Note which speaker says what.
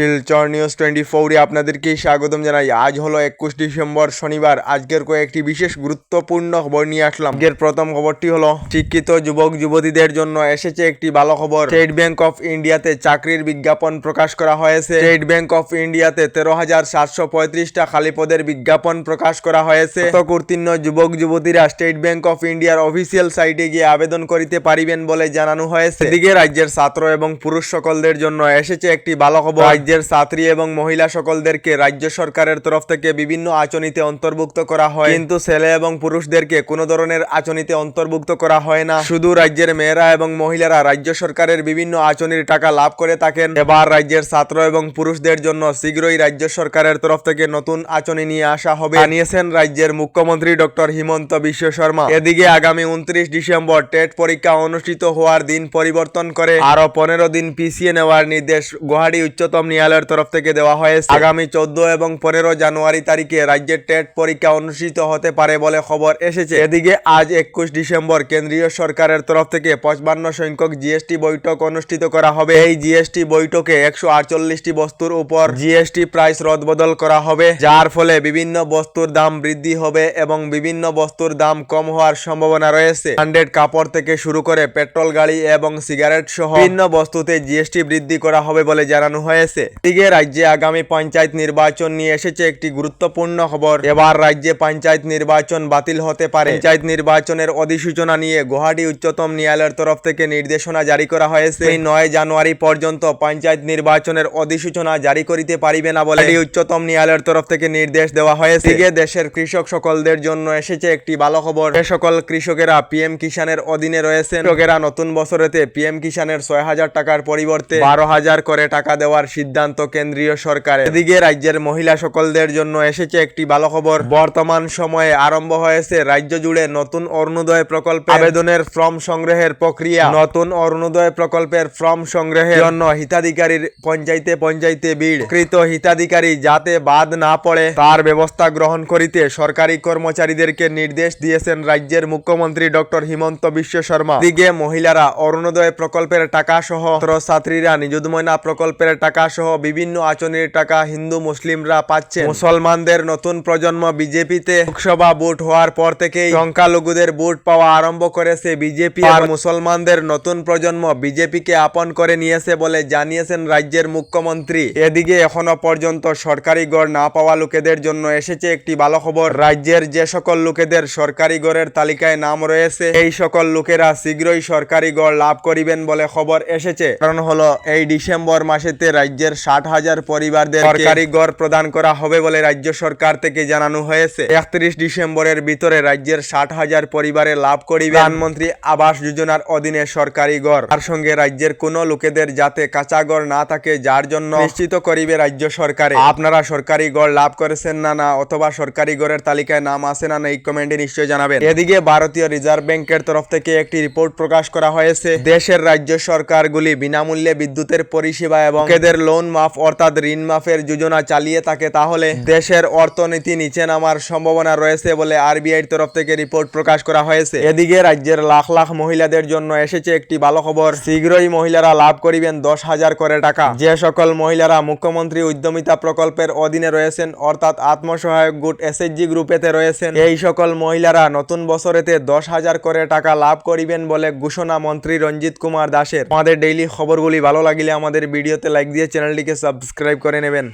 Speaker 1: Silchar news twenty ফোরে আপনাদেরকে স্বাগতম জানাই। আজ হলো একুশ ডিসেম্বর শনিবার। আজকের কয়েকটি বিশেষ গুরুত্বপূর্ণ খবর নিয়ে আসলাম। আজকের প্রথম খবরটি হলো, শিক্ষিত যুবক যুবতীদের জন্য এসেছে একটি ভালো খবর। স্টেট ব্যাংক অফ ইন্ডিয়াতে চাকরির বিজ্ঞাপন প্রকাশ করা হয়েছে। স্টেট ব্যাংক অফ ইন্ডিয়াতে তেরো হাজার সাতশো পঁয়ত্রিশটা খালি পদের বিজ্ঞাপন প্রকাশ করা হয়েছে। শতক উত্তীর্ণ যুবক যুবতীরা স্টেট ব্যাংক অফ ইন্ডিয়ার অফিসিয়াল সাইটে গিয়ে আবেদন করিতে পারিবেন বলে জানানো হয়েছে। এদিকে রাজ্যের ছাত্র এবং পুরুষ সকলদের জন্য এসেছে একটি ভালো খবর। রাজ্যের ছাত্রী এবং মহিলা সকলদেরকে রাজ্য সরকারের তরফ থেকে বিভিন্ন আচনিতে অন্তর্ভুক্ত করা হয়। কিন্তু ছেলে এবং পুরুষদেরকে কোনো ধরনের আচনিতে অন্তর্ভুক্ত করা হয় না। শুধু রাজ্যের মেয়েরা এবং মহিলারা রাজ্য সরকারের বিভিন্ন আচনির টাকা লাভ করে থাকেন। এবার রাজ্যের ছাত্র এবং পুরুষদের জন্য শীঘ্রই রাজ্য সরকারের তরফ থেকে নতুন আচনি নিয়ে আসা হবে জানিয়েছেন রাজ্যের মুখ্যমন্ত্রী ডক্টর হিমন্ত বিশ্ব শর্মা। এদিকে আগামী উনত্রিশ ডিসেম্বর টেট পরীক্ষা অনুষ্ঠিত হওয়ার দিন পরিবর্তন করে আরও পনেরো দিন পিছিয়ে নেওয়ার নির্দেশ গুয়াহাটি উচ্চতম ন্যায়ালয়ের তরফ থেকে দেওয়া হয়েছে। আগামী চোদ্দ এবং পনেরো জানুয়ারি তারিখে রাজ্যের টেট পরীক্ষা অনুষ্ঠিত হতে পারে বলে খবর এসেছে। এদিকে আজ একুশ ডিসেম্বর কেন্দ্রীয় সরকারের তরফ থেকে পঁচপান্ন সংখ্যক জিএসটি বৈঠক অনুষ্ঠিত করা হবে। এই জিএসটি বৈঠকে একশো আটচল্লিশটি বস্তুর উপর জিএসটি প্রাইস রদবদল করা হবে, যার ফলে বিভিন্ন বস্তুর দাম বৃদ্ধি হবে এবং বিভিন্ন বস্তুর দাম কম হওয়ার সম্ভাবনা রয়েছে। হান্ড্রেড কাপড় থেকে শুরু করে পেট্রোল গাড়ি এবং সিগারেট সহ বিভিন্ন বস্তুতে জিএসটি বৃদ্ধি করা হবে বলে জানানো হয়েছে। এদিকে রাজ্যে আগামী পঞ্চায়েত নির্বাচন নিয়ে এসেছে একটি গুরুত্বপূর্ণ খবর। এবার রাজ্যে পঞ্চায়েত নির্বাচন বাতিল হতে পারে। পঞ্চায়েত নির্বাচনের অধিসূচনা নিয়ে গুয়াহাটি উচ্চতম ন্যায়ালয়ের তরফ থেকে নির্দেশনা জারি করা হয়েছে। এই নয় জানুয়ারি পর্যন্ত পঞ্চায়েত নির্বাচনের অধিসূচনা জারি করিতে পারিবে না বলে উচ্চতম ন্যায়ালয়ের তরফ থেকে নির্দেশ দেওয়া হয়েছে। এদিকে দেশের কৃষক সকলদের জন্য এসেছে একটি ভালো খবর। যে সকল কৃষকেরা পিএম কিষানের অধীনে রয়েছেন, কৃষকেরা নতুন বছরেতে পিএম কিষানের ছয় হাজার টাকার পরিবর্তে বারো হাজার করে টাকা দেওয়ার সিদ্ধান্ত কেন্দ্রীয় সরকার এদিকে রাজ্যের মহিলা সকলদের জন্য এসেছে একটি ভালো খবর। বর্তমান সময়ে আরম্ভ হয়েছে রাজ্য জুড়ে নতুন অরুণোদয় প্রকল্পে আবেদনের ফর্ম সংগ্রহের প্রক্রিয়া। নতুন অরুণোদয় প্রকল্পের ফর্ম সংগ্রহের জন্য হিতাধিকারীর পঞ্চায়েতে পঞ্চায়েতে ভিড়। কৃত হিতাধিকারী যাতে বাদ না পড়ে, তার ব্যবস্থা গ্রহণ করিতে সরকারি কর্মচারীদেরকে নির্দেশ দিয়েছেন রাজ্যের মুখ্যমন্ত্রী ডক্টর হিমন্ত বিশ্ব শর্মা। দিকে মহিলারা অরুণোদয় প্রকল্পের টাকা সহ ছাত্রছাত্রীরা নিজুদময়না প্রকল্পের টাকা সহ বিভিন্ন আচনির টাকা হিন্দু মুসলিমরা পাচ্ছে মুসলমানদের নতুন প্রজন্ম বিজেপিতে লোকসভা ভোট হওয়ার পর থেকেই সংখ্যালঘুদের ভোট পাওয়া আরম্ভ করেছে বিজেপি। আর মুসলমানদের নতুন প্রজন্ম বিজেপিকে আপন করে নিয়েছে বলে জানিয়েছেন রাজ্যের মুখ্যমন্ত্রী। এদিকে এখনও পর্যন্ত সরকারি গড় না পাওয়া লোকেদের জন্য এসেছে একটি ভালো খবর রাজ্যের যে সকল লোকেদের সরকারি গড়ের তালিকায় নাম রয়েছে, এই সকল লোকেরা শীঘ্রই সরকারি গড় লাভ করিবেন বলে খবর এসেছে। কারণ হলো, এই ডিসেম্বর মাসেতে রাজ্যের ষাট হাজার পরিবারদের সরকারি গড় প্রদান করা হবে বলে রাজ্য সরকার থেকে জানানো হয়েছে। একত্রিশ ডিসেম্বরের ভিতরে রাজ্যের ষাট হাজার পরিবারে লাভ করিবে। প্রধানমন্ত্রী আবাস যোজনার অধীনে সরকারি গড়। তার সঙ্গে রাজ্যের কোনো লোকেদের যাতে কাঁচা গড় না থাকে, যার জন্য নিশ্চিত করিবে রাজ্য সরকারে। আপনারা সরকারি গড় লাভ করেছেন না না, অথবা সরকারি গড়ের তালিকায় নাম আছে না না, এই কমেন্টে নিশ্চয়ই জানাবেন। এদিকে ভারতীয় রিজার্ভ ব্যাংকের তরফ থেকে একটি রিপোর্ট প্রকাশ করা হয়েছে। দেশের রাজ্য সরকারগুলি বিনামূল্যে বিদ্যুতের পরিষেবা এবং লোকেদের লোন মাফ অর্থাৎ ঋণ মাফের যোজনা চালিয়ে থাকে, তাহলে দেশের অর্থনীতি নিচে নামার সম্ভাবনা রয়েছে বলে আরবিআই তরফ থেকে রিপোর্ট প্রকাশ করা হয়েছে। এদিকে রাজ্যের লাখ লাখ মহিলাদের জন্য এসেছে একটি ভালো খবর। শীঘ্রই মহিলারা লাভ করিবেন দশ হাজার করে টাকা। যে সকল মহিলারা মুখ্যমন্ত্রী উদ্যমিতা প্রকল্পের অধীনে রয়েছেন, অর্থাৎ আত্মসহায়ক গুট এসএইচজি গ্রুপেতে রয়েছেন, এই সকল মহিলারা নতুন বছরেতে দশ হাজার করে টাকা লাভ করিবেন বলে ঘোষণা মন্ত্রী রঞ্জিত কুমার দাসের। আমাদের ডেইলি খবরগুলি ভালো লাগিলে আমাদের ভিডিওতে লাইক দিয়ে চ্যানেলটিকে সাবস্ক্রাইব করে নেবেন